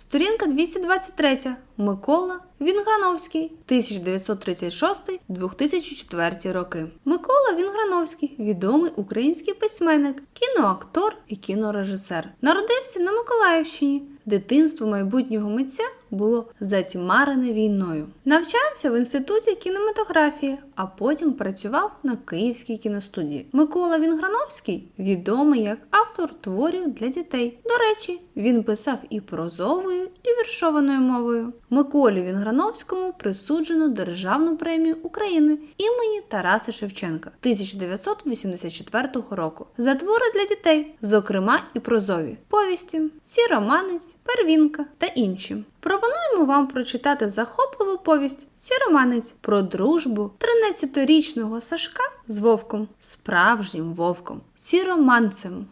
Сторінка 223. Микола Вінграновський, 1936-2004 роки. Микола Вінграновський відомий український письменник, кіноактор і кінорежисер. Народився на Миколаївщині. Дитинство майбутнього митця було затьмарене війною. Навчався в інституті кінематографії, а потім працював на Київській кіностудії. Микола Вінграновський відомий як автор творів для дітей. До речі, він писав і прозовою, і віршованою мовою. Миколі Вінграновському присуджено Державну премію України імені Тараса Шевченка 1984 року за твори для дітей, зокрема і прозові повісті, Сіроманець, Первінка та інші. Пропонуємо вам прочитати захопливу повість Сіроманець про дружбу 13-річного Сашка з вовком, справжнім вовком, сіроманцем.